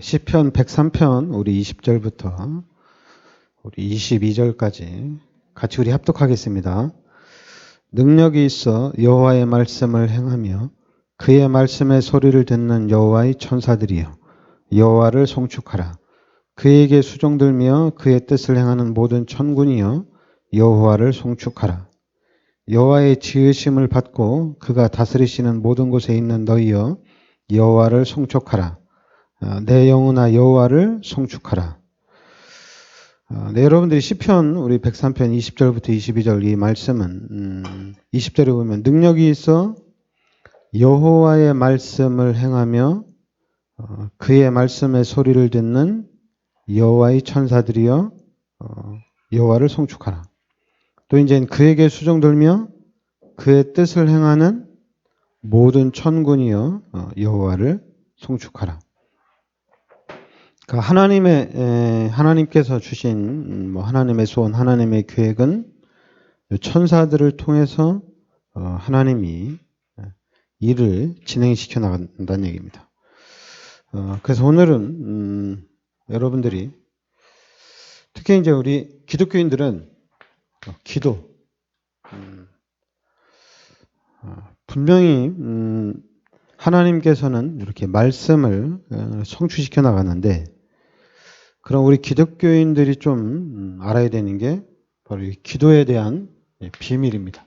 시편 103편 우리 20절부터 우리 22절까지 같이 우리 합독하겠습니다. 능력이 있어 여호와의 말씀을 행하며 그의 말씀의 소리를 듣는 여호와의 천사들이여 여호와를 송축하라. 그에게 수종들며 그의 뜻을 행하는 모든 천군이여 여호와를 송축하라. 여호와의 지으심을 받고 그가 다스리시는 모든 곳에 있는 너희여 여호와를 송축하라. 어, 내 영혼아 여호와를 송축하라. 어, 네, 여러분들이 시편 우리 103편 20절부터 22절 이 말씀은 음, 20절에 보면 능력이 있어 여호와의 말씀을 행하며 어, 그의 말씀의 소리를 듣는 여호와의 천사들이여 어, 여호와를 송축하라. 또 이제 그에게 수종들며 그의 뜻을 행하는 모든 천군이여 어, 여호와를 송축하라. 그러니까 하나님의 에, 하나님께서 주신 음, 뭐 하나님의 소원, 하나님의 계획은 천사들을 통해서 어, 하나님이 일을 진행시켜 나간다는 얘기입니다. 어, 그래서 오늘은 음, 여러분들이 특히 이제 우리 기독교인들은 어, 기도 음, 어, 분명히 음, 하나님께서는 이렇게 말씀을 어, 성취시켜 나가는데 그럼 우리 기독교인들이 좀 음, 알아야 되는 게 바로 이 기도에 대한 예, 비밀입니다.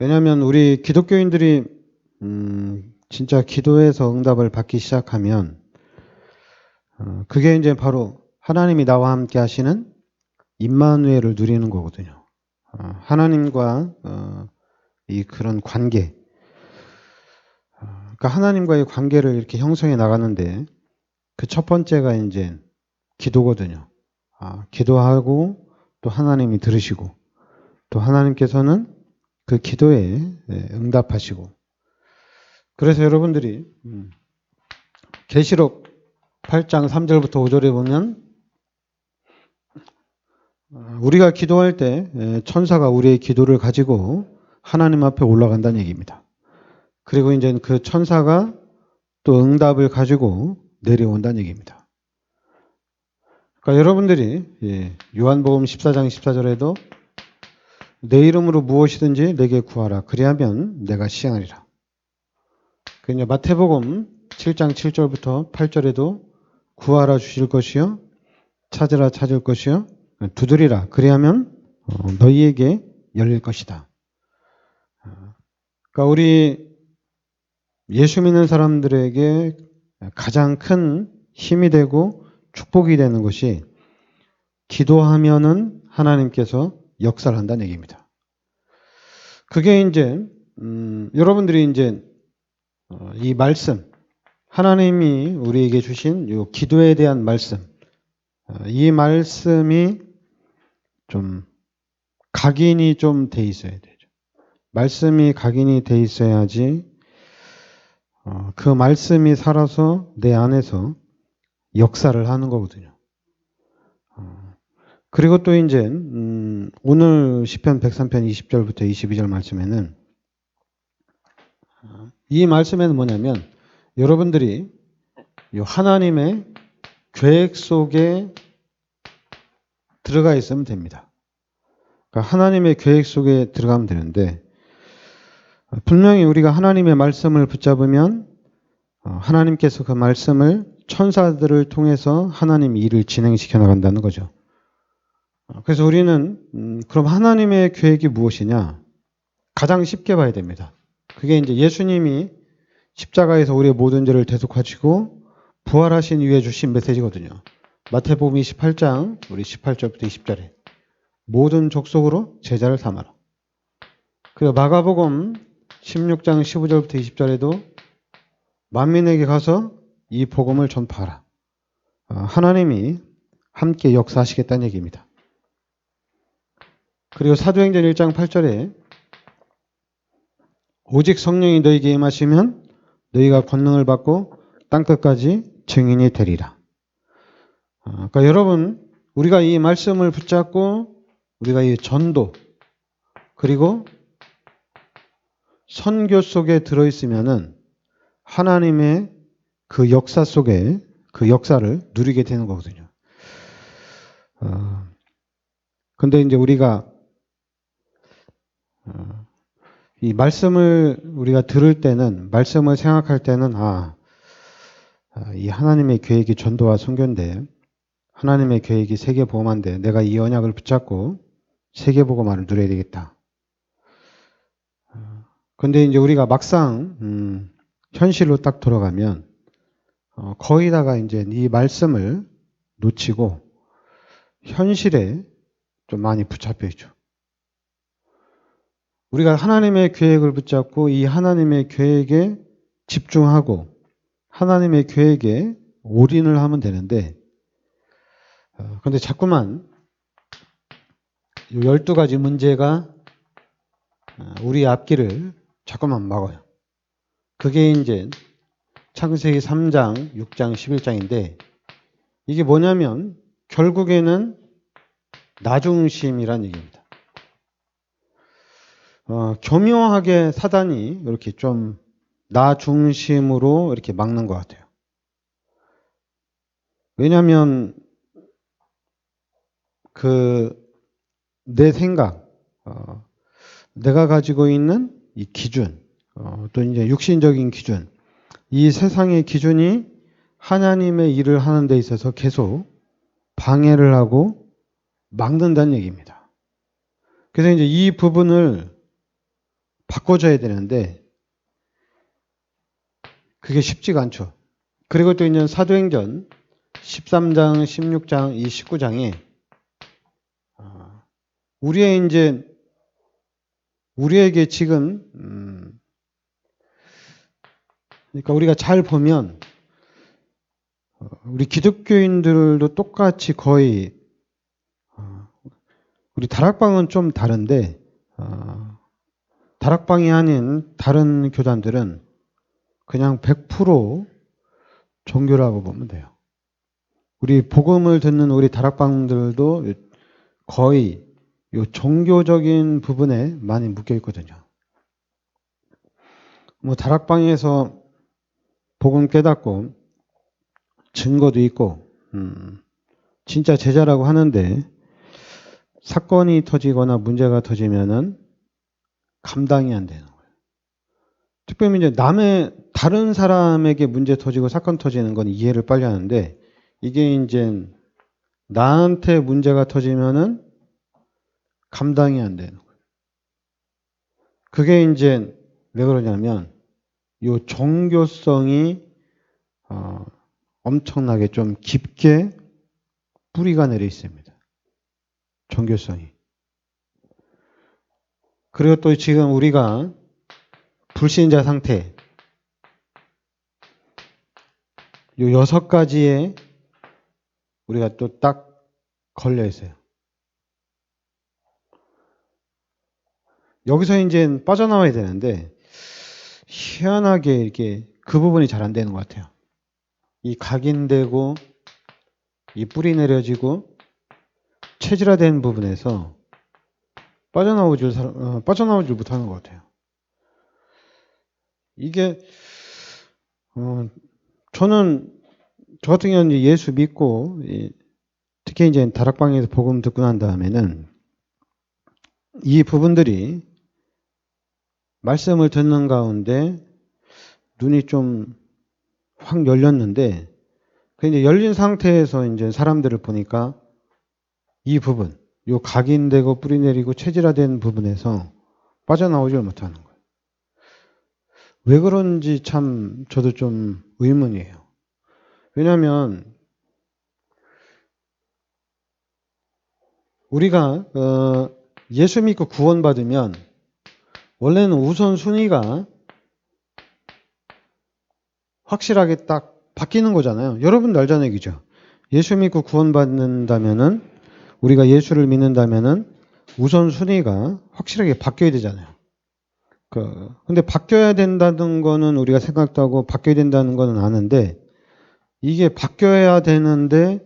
왜냐하면 우리 기독교인들이 음, 진짜 기도에서 응답을 받기 시작하면 어, 그게 이제 바로 하나님이 나와 함께 하시는 임마누엘을 누리는 거거든요. 어, 하나님과 어, 이 그런 관계, 어, 그러니까 하나님과의 관계를 이렇게 형성해 나가는데 그 첫 번째가 이제 기도거든요. 아, 기도하고 또 하나님이 들으시고 또 하나님께서는 그 기도에 예, 응답하시고 그래서 여러분들이 음, 계시록 8장 3절부터 5절에 보면 어, 우리가 기도할 때 예, 천사가 우리의 기도를 가지고 하나님 앞에 올라간다는 얘기입니다. 그리고 이제 그 천사가 또 응답을 가지고 내려온다는 얘기입니다. 그러니까 여러분들이 예, 요한복음 14장 14절에도 내 이름으로 무엇이든지 내게 구하라. 그리하면 내가 시행하리라. 그 이제 마태복음 7장 7절부터 8절에도 구하라 주실 것이요 찾으라 찾을 것이요 두드리라 그리하면 어, 너희에게 열릴 것이다. 그러니까 우리 예수 믿는 사람들에게 가장 큰 힘이 되고 축복이 되는 것이 기도하면은 하나님께서 역사를 한다는 얘기입니다. 그게 이제 음, 여러분들이 이제 어, 이 말씀 하나님이 우리에게 주신 이 기도에 대한 말씀 어, 이 말씀이 좀 각인이 좀 돼 있어야 되죠. 말씀이 각인이 돼 있어야지 어, 그 말씀이 살아서 내 안에서 역사를 하는 거거든요. 어, 그리고 또 이제 음, 오늘 시편 103편 20절부터 22절 말씀에는 어, 이 말씀에는 뭐냐면 여러분들이 이 하나님의 계획 속에 들어가 있으면 됩니다. 그러니까 하나님의 계획 속에 들어가면 되는데 분명히 우리가 하나님의 말씀을 붙잡으면 어, 하나님께서 그 말씀을 천사들을 통해서 하나님 일을 진행시켜 나간다는 거죠. 어, 그래서 우리는 음, 그럼 하나님의 계획이 무엇이냐? 가장 쉽게 봐야 됩니다. 그게 이제 예수님이 십자가에서 우리의 모든 죄를 대속하시고 부활하신 이후에 주신 메시지거든요. 마태복음 28장 우리 18절부터 20절에 모든 족속으로 제자를 삼아라. 그리고 마가복음 16장 15절부터 20절에도 만민에게 가서 이 복음을 전파하라. 어, 하나님이 함께 역사하시겠다는 얘기입니다. 그리고 사도행전 1장 8절에 오직 성령이 너희에게 임하시면 너희가 권능을 받고 땅끝까지 증인이 되리라. 어, 그러니까 여러분 우리가 이 말씀을 붙잡고 우리가 이 전도 그리고 선교 속에 들어 있으면은 하나님의 그 역사 속에 그 역사를 누리게 되는 거거든요. 어, 근데 이제 우리가 어, 이 말씀을 우리가 들을 때는 말씀을 생각할 때는 아, 아, 이 하나님의 계획이 전도와 선교인데 하나님의 계획이 세계 보험한데 내가 이 언약을 붙잡고 세계 보고만을 누려야 되겠다. 근데 이제 우리가 막상 음, 현실로 딱 돌아가면 어, 거의 다가 이제 이 말씀을 놓치고 현실에 좀 많이 붙잡혀 있죠. 우리가 하나님의 계획을 붙잡고 이 하나님의 계획에 집중하고 하나님의 계획에 올인을 하면 되는데, 어, 근데 자꾸만 이 12가지 문제가 어, 우리 앞길을 자꾸만 막아요. 그게 이제 창세기 3장, 6장, 11장인데 이게 뭐냐면 결국에는 나중심이란 얘기입니다. 어, 교묘하게 사단이 이렇게 좀 나 중심으로 이렇게 막는 것 같아요. 왜냐하면 그 내 생각, 어, 내가 가지고 있는 이 기준, 어, 또 이제 육신적인 기준, 이 세상의 기준이 하나님의 일을 하는 데 있어서 계속 방해를 하고 막는다는 얘기입니다. 그래서 이제 이 부분을 바꿔줘야 되는데 그게 쉽지가 않죠. 그리고 또 이제 사도행전 13장, 16장, 이 19장에 아, 우리의 이제 우리에게 지금 음, 그러니까 우리가 잘 보면 어, 우리 기독교인들도 똑같이 거의 어, 우리 다락방은 좀 다른데 어, 다락방이 아닌 다른 교단들은 그냥 100% 종교라고 보면 돼요. 우리 복음을 듣는 우리 다락방들도 거의 요 종교적인 부분에 많이 묶여 있거든요. 뭐 다락방에서 복음 깨닫고 증거도 있고 음, 진짜 제자라고 하는데 사건이 터지거나 문제가 터지면은 감당이 안 되는 거예요. 특별히 이제 남의 다른 사람에게 문제 터지고 사건 터지는 건 이해를 빨리 하는데 이게 이제 나한테 문제가 터지면은 감당이 안 되는 거예요. 그게 이제 왜 그러냐면 요 종교성이 어, 엄청나게 좀 깊게 뿌리가 내려 있습니다. 종교성이. 그리고 또 지금 우리가 불신자 상태 요 여섯 가지에 우리가 또 딱 걸려 있어요. 여기서 이제 빠져나와야 되는데 희한하게 이렇게 그 부분이 잘 안 되는 것 같아요. 이 각인되고 이 뿌리 내려지고 체질화된 부분에서 빠져나오질 어, 빠져나오질 못하는 것 같아요. 이게 어, 저는 저 같은 경우는 예수 믿고 특히 이제 다락방에서 복음 듣고 난 다음에는 이 부분들이 말씀을 듣는 가운데 눈이 좀 확 열렸는데 그 이제 열린 상태에서 이제 사람들을 보니까 이 부분, 요 각인되고 뿌리 내리고 체질화된 부분에서 빠져나오질 못하는 거예요. 왜 그런지 참 저도 좀 의문이에요. 왜냐하면 우리가 어 예수 믿고 구원받으면 원래는 우선순위가 확실하게 딱 바뀌는 거잖아요. 여러분도 알잖아요. 그죠? 예수 믿고 구원받는다면은 우리가 예수를 믿는다면은 우선순위가 확실하게 바뀌어야 되잖아요. 그, 근데 바뀌어야 된다는 거는 우리가 생각도 하고 바뀌어야 된다는 거는 아는데 이게 바뀌어야 되는데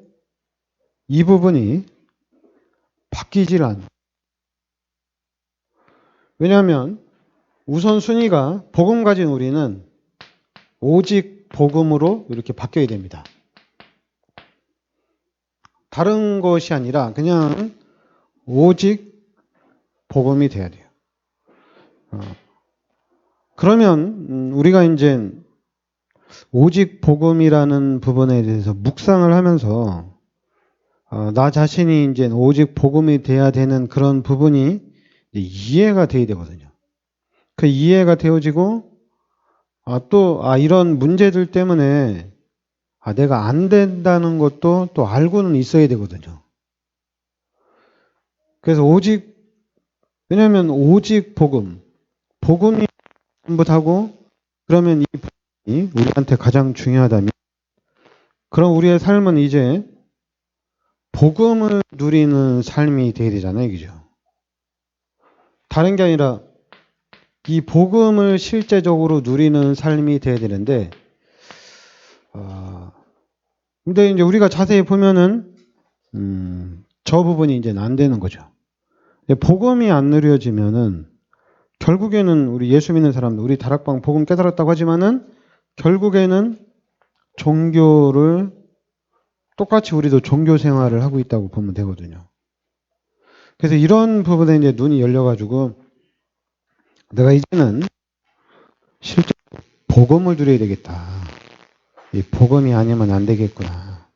이 부분이 바뀌질 않. 왜냐하면 우선 순위가 복음 가진 우리는 오직 복음으로 이렇게 바뀌어야 됩니다. 다른 것이 아니라 그냥 오직 복음이 돼야 돼요. 어, 그러면 음, 우리가 이제 오직 복음이라는 부분에 대해서 묵상을 하면서 어, 나 자신이 이제 오직 복음이 돼야 되는 그런 부분이 이해가 돼야 되거든요. 그 이해가 되어지고 아, 또 아, 이런 문제들 때문에 아, 내가 안 된다는 것도 또 알고는 있어야 되거든요. 그래서 오직 왜냐하면 오직 복음 복음이 전부 다고 그러면 이 복음이 우리한테 가장 중요하다면 그럼 우리의 삶은 이제 복음을 누리는 삶이 돼야 되잖아요, 그죠? 다른 게 아니라 이 복음을 실제적으로 누리는 삶이 돼야 되는데, 아, 근데 이제 우리가 자세히 보면은, 음, 저 부분이 이제는 안 되는 거죠. 복음이 안 누려지면은, 결국에는 우리 예수 믿는 사람들, 우리 다락방 복음 깨달았다고 하지만은, 결국에는 종교를 똑같이 우리도 종교 생활을 하고 있다고 보면 되거든요. 그래서 이런 부분에 이제 눈이 열려가지고 내가 이제는 실제 복음을 누려야 되겠다. 이 복음이 아니면 안 되겠구나.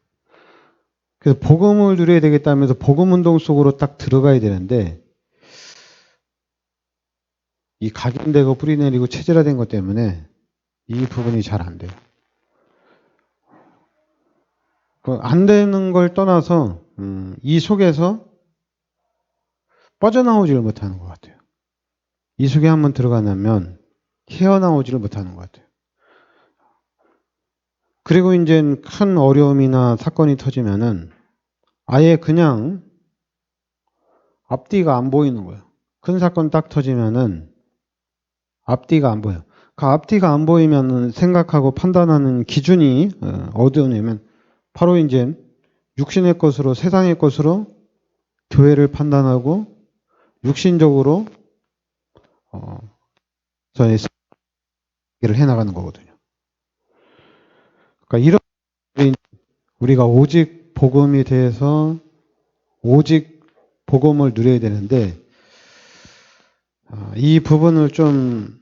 그래서 복음을 누려야 되겠다면서 복음 운동 속으로 딱 들어가야 되는데 이 각인되고 뿌리내리고 체질화된 것 때문에 이 부분이 잘 안 돼요. 그안 되는 걸 떠나서 음, 이 속에서 빠져나오지를 못하는 것 같아요. 이 속에 한번 들어가면 헤어나오지를 못하는 것 같아요. 그리고 이제 큰 어려움이나 사건이 터지면은 아예 그냥 앞뒤가 안 보이는 거예요. 큰 사건 딱 터지면은 앞뒤가 안 보여. 그 앞뒤가 안 보이면 생각하고 판단하는 기준이 어, 어디냐면 바로 이제 육신의 것으로 세상의 것으로 교회를 판단하고 육신적으로 어, 저희 일을 해 나가는 거거든요. 그러니까 이런 우리가 오직 복음에 대해서 오직 복음을 누려야 되는데 아, 이 부분을 좀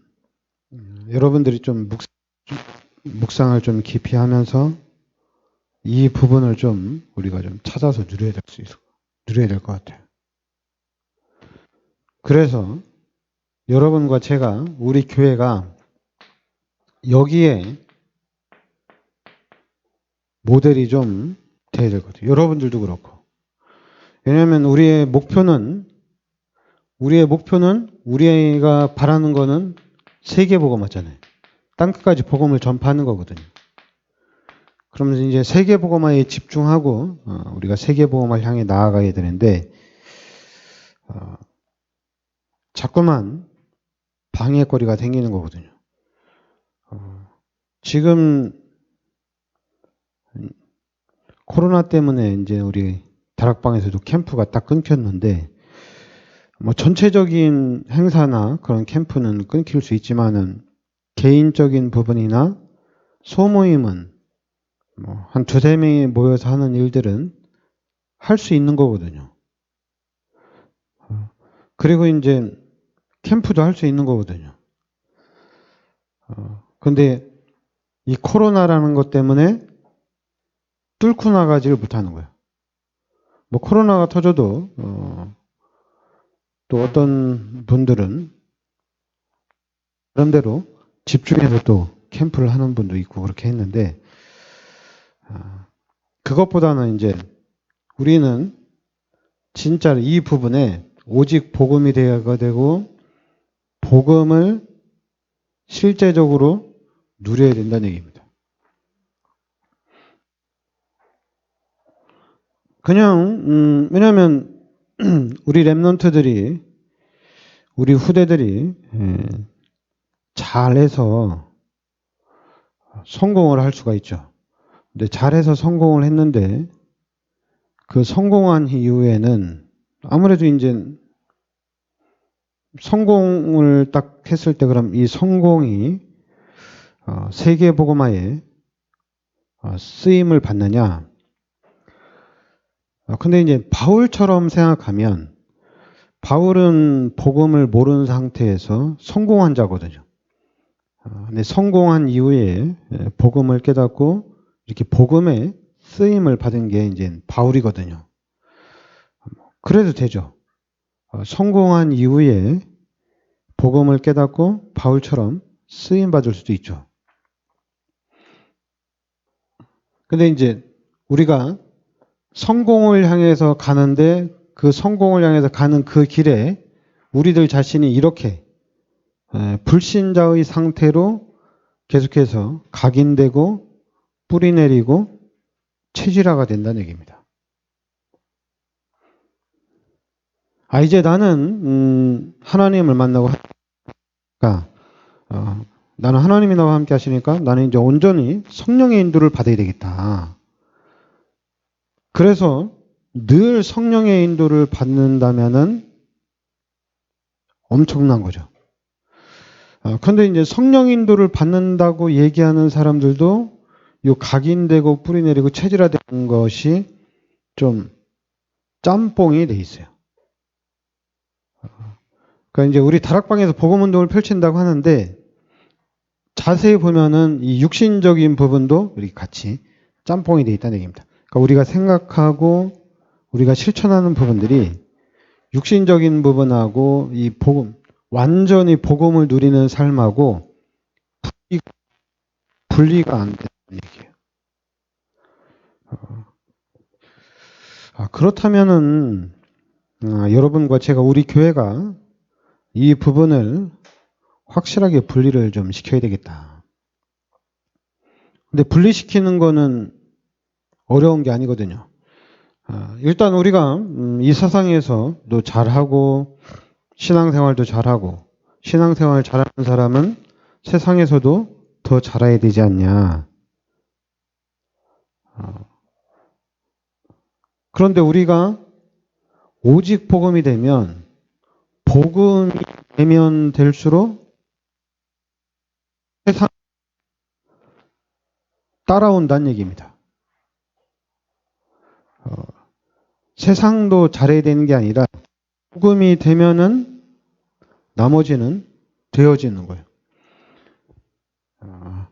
음, 여러분들이 좀 묵, 묵상을 좀 깊이 하면서 이 부분을 좀 우리가 좀 찾아서 누려야 될 수 있어. 누려야 될 것 같아요. 그래서 여러분과 제가 우리 교회가 여기에 모델이 좀 돼야 될 것 같아요. 여러분들도 그렇고. 왜냐하면 우리의 목표는 우리의 목표는 우리가 바라는 거는 세계 복음 맞잖아요. 땅 끝까지 복음을 전파하는 거거든요. 그러면서 이제 세계 복음화에 집중하고 어, 우리가 세계 복음을 향해 나아가야 되는데 어, 자꾸만 방해거리가 생기는 거거든요. 어, 지금 코로나 때문에 이제 우리 다락방에서도 캠프가 딱 끊겼는데 뭐 전체적인 행사나 그런 캠프는 끊길 수 있지만은 개인적인 부분이나 소모임은 뭐 한 두세 명이 모여서 하는 일들은 할 수 있는 거거든요. 어, 그리고 이제 캠프도 할 수 있는 거거든요. 어, 근데 이 코로나라는 것 때문에 뚫고 나가지를 못하는 거예요. 뭐 코로나가 터져도 어, 또 어떤 분들은 그런대로 집중해서 또 캠프를 하는 분도 있고 그렇게 했는데 아, 그것보다는 이제 우리는 진짜 이 부분에 오직 복음이 되어야 되고 복음을 실제적으로 누려야 된다는 얘기입니다. 그냥 음, 왜냐하면 우리 랩런트들이 우리 후대들이 예, 잘해서 성공을 할 수가 있죠. 근데 잘해서 성공을 했는데 그 성공한 이후에는 아무래도 이제 성공을 딱 했을 때 그럼 이 성공이 어, 세계복음화에 어, 쓰임을 받느냐? 어, 근데 이제 바울처럼 생각하면 바울은 복음을 모르는 상태에서 성공한 자거든요. 어, 근데 성공한 이후에 예, 복음을 깨닫고 이렇게 복음에 쓰임을 받은 게 이제 바울이거든요. 그래도 되죠. 어, 성공한 이후에 복음을 깨닫고 바울처럼 쓰임 받을 수도 있죠. 근데 이제 우리가 성공을 향해서 가는데 그 성공을 향해서 가는 그 길에 우리들 자신이 이렇게 에, 불신자의 상태로 계속해서 각인되고 뿌리 내리고 체질화가 된다는 얘기입니다. 아 이제 나는 음, 하나님을 만나고 하니까 어, 나는 하나님이 나와 함께 하시니까 나는 이제 온전히 성령의 인도를 받아야 되겠다. 그래서 늘 성령의 인도를 받는다면은 엄청난 거죠. 어, 근데 이제 성령 인도를 받는다고 얘기하는 사람들도 요 각인되고 뿌리 내리고 체질화된 것이 좀 짬뽕이 돼 있어요. 어, 그러니까 이제 우리 다락방에서 복음 운동을 펼친다고 하는데 자세히 보면은 이 육신적인 부분도 이렇게 같이 짬뽕이 돼 있다는 얘기입니다. 그러니까 우리가 생각하고 우리가 실천하는 부분들이 육신적인 부분하고 이 복음 완전히 복음을 누리는 삶하고 분리 가 안 되는 얘기예요. 어, 아, 그렇다면은 아, 여러분과 제가 우리 교회가 이 부분을 확실하게 분리를 좀 시켜야 되겠다. 근데 분리시키는 거는 어려운 게 아니거든요. 아, 일단 우리가 음, 이 세상에서도 잘하고 신앙생활도 잘하고 신앙생활 잘하는 사람은 세상에서도 더 잘해야 되지 않냐. 어. 그런데 우리가 오직 복음이 되면 복음이 되면 될수록 세상 따라온다는 얘기입니다. 어, 세상도 잘해야 되는 게 아니라 복음이 되면은 나머지는 되어지는 거예요. 어,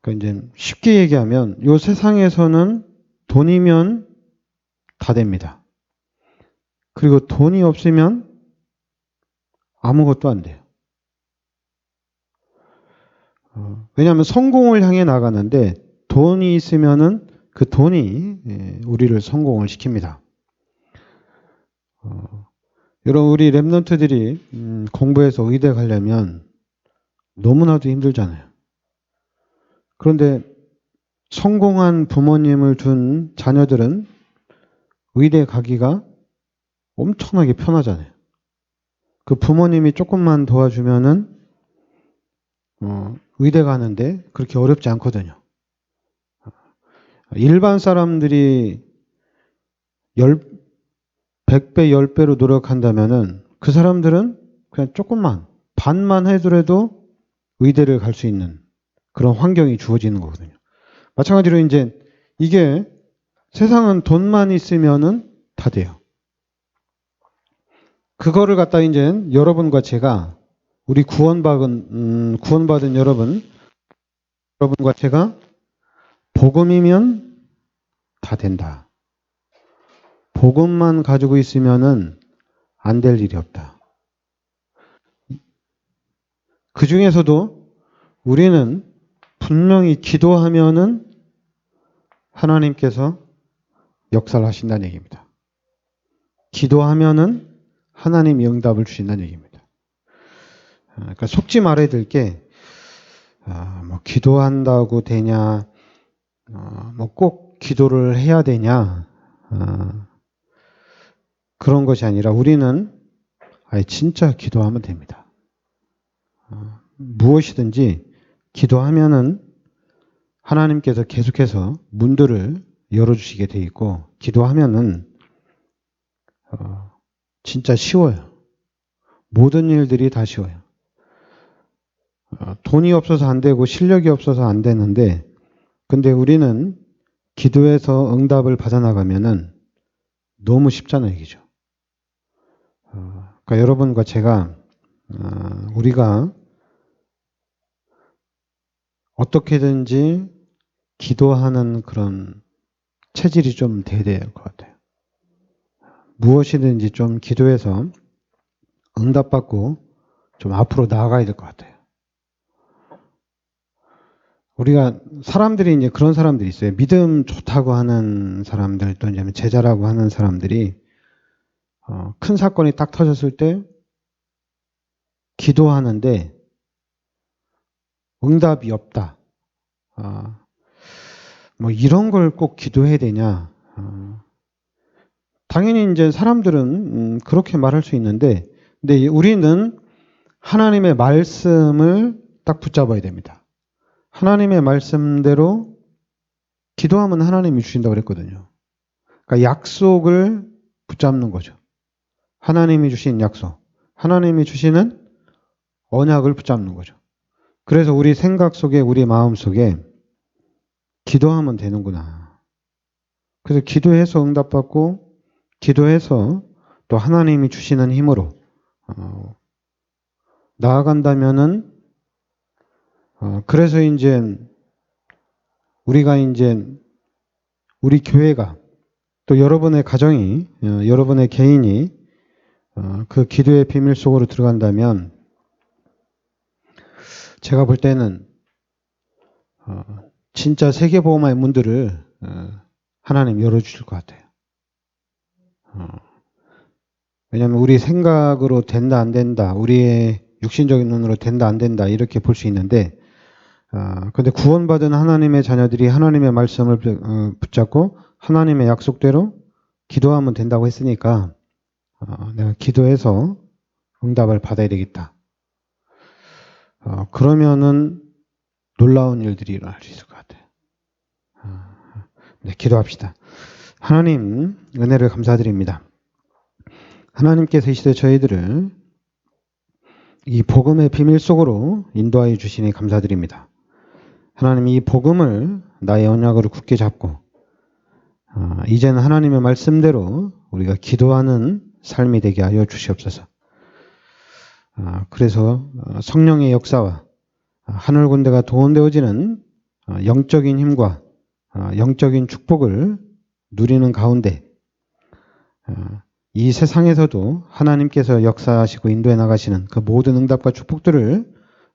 그러니까 이제 쉽게 얘기하면 이 세상에서는 돈이면 다 됩니다. 그리고 돈이 없으면 아무것도 안 돼요. 어, 왜냐하면 성공을 향해 나가는데 돈이 있으면은 그 돈이 예, 우리를 성공을 시킵니다. 어, 여러분 우리 랩런트들이 음, 공부해서 의대 가려면 너무나도 힘들잖아요. 그런데 성공한 부모님을 둔 자녀들은 의대 가기가 엄청나게 편하잖아요. 그 부모님이 조금만 도와주면은 어, 의대 가는데 그렇게 어렵지 않거든요. 일반 사람들이 열, 100배, 10배로 노력한다면은 그 사람들은 그냥 조금만, 반만 해더라도 의대를 갈 수 있는 그런 환경이 주어지는 거거든요. 마찬가지로 이제 이게 세상은 돈만 있으면은 다 돼요. 그거를 갖다 이제 여러분과 제가 우리 구원받은 음, 구원받은 여러분 여러분과 제가 복음이면 다 된다. 복음만 가지고 있으면은 안 될 일이 없다. 그 중에서도 우리는 분명히 기도하면은 하나님께서 역사를 하신다는 얘기입니다. 기도하면은 하나님이 응답을 주신다는 얘기입니다. 아, 그러니까 속지 말아야 될 게, 아, 뭐, 기도한다고 되냐, 어, 뭐꼭 기도를 해야 되냐, 어, 그런 것이 아니라 우리는 아예 진짜 기도하면 됩니다. 어, 무엇이든지 기도하면은 하나님께서 계속해서 문들을 열어주시게 돼 있고, 기도하면은, 어, 진짜 쉬워요. 모든 일들이 다 쉬워요. 어, 돈이 없어서 안 되고 실력이 없어서 안 되는데, 근데 우리는 기도해서 응답을 받아나가면은 너무 쉽잖아요, 이기죠. 어, 그러니까 여러분과 제가 어, 우리가 어떻게든지 기도하는 그런 체질이 좀 돼야 될 것 같아요. 무엇이든지 좀 기도해서 응답받고 좀 앞으로 나아가야 될 것 같아요. 우리가 사람들이 이제 그런 사람들이 있어요. 믿음 좋다고 하는 사람들 또 이제 제자라고 하는 사람들이 어, 큰 사건이 딱 터졌을 때 기도하는데 응답이 없다. 아, 뭐 이런 걸 꼭 기도해야 되냐? 어, 당연히 이제 사람들은 음, 그렇게 말할 수 있는데, 근데 우리는 하나님의 말씀을 딱 붙잡아야 됩니다. 하나님의 말씀대로 기도하면 하나님이 주신다고 그랬거든요. 그러니까 약속을 붙잡는 거죠. 하나님이 주신 약속, 하나님이 주시는 언약을 붙잡는 거죠. 그래서 우리 생각 속에, 우리 마음 속에 기도하면 되는구나. 그래서 기도해서 응답받고, 기도해서 또 하나님이 주시는 힘으로 어, 나아간다면은 어, 그래서 이제 우리가 이제 우리 교회가 또 여러분의 가정이 어, 여러분의 개인이 어, 그 기도의 비밀 속으로 들어간다면 제가 볼 때는 어, 진짜 세계보험의 문들을 어, 하나님 열어주실 것 같아요. 어, 왜냐하면 우리 생각으로 된다 안 된다, 우리의 육신적인 눈으로 된다 안 된다 이렇게 볼 수 있는데, 아, 근데 구원받은 하나님의 자녀들이 하나님의 말씀을 붙- 어, 붙잡고 하나님의 약속대로 기도하면 된다고 했으니까 어, 내가 기도해서 응답을 받아야 되겠다. 어, 그러면은 놀라운 일들이 일어날 수 있을 것 같아요. 아, 네, 기도합시다. 하나님 은혜를 감사드립니다. 하나님께서 이 시대 저희들을 이 복음의 비밀 속으로 인도하여 주시니 감사드립니다. 하나님 이 복음을 나의 언약으로 굳게 잡고 아, 이제는 하나님의 말씀대로 우리가 기도하는 삶이 되게 하여 주시옵소서. 아, 그래서 어, 성령의 역사와 아, 하늘 군대가 도원되어지는 아, 영적인 힘과 아, 영적인 축복을 누리는 가운데 아, 이 세상에서도 하나님께서 역사하시고 인도해 나가시는 그 모든 응답과 축복들을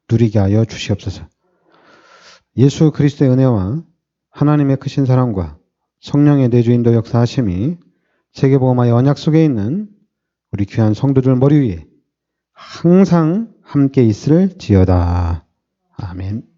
누리게 하여 주시옵소서. 예수 그리스도의 은혜와 하나님의 크신 사랑과 성령의 내주인도 역사하심이 세계보험화의 언약 속에 있는 우리 귀한 성도들 머리 위에 항상 함께 있을 지어다. 아멘.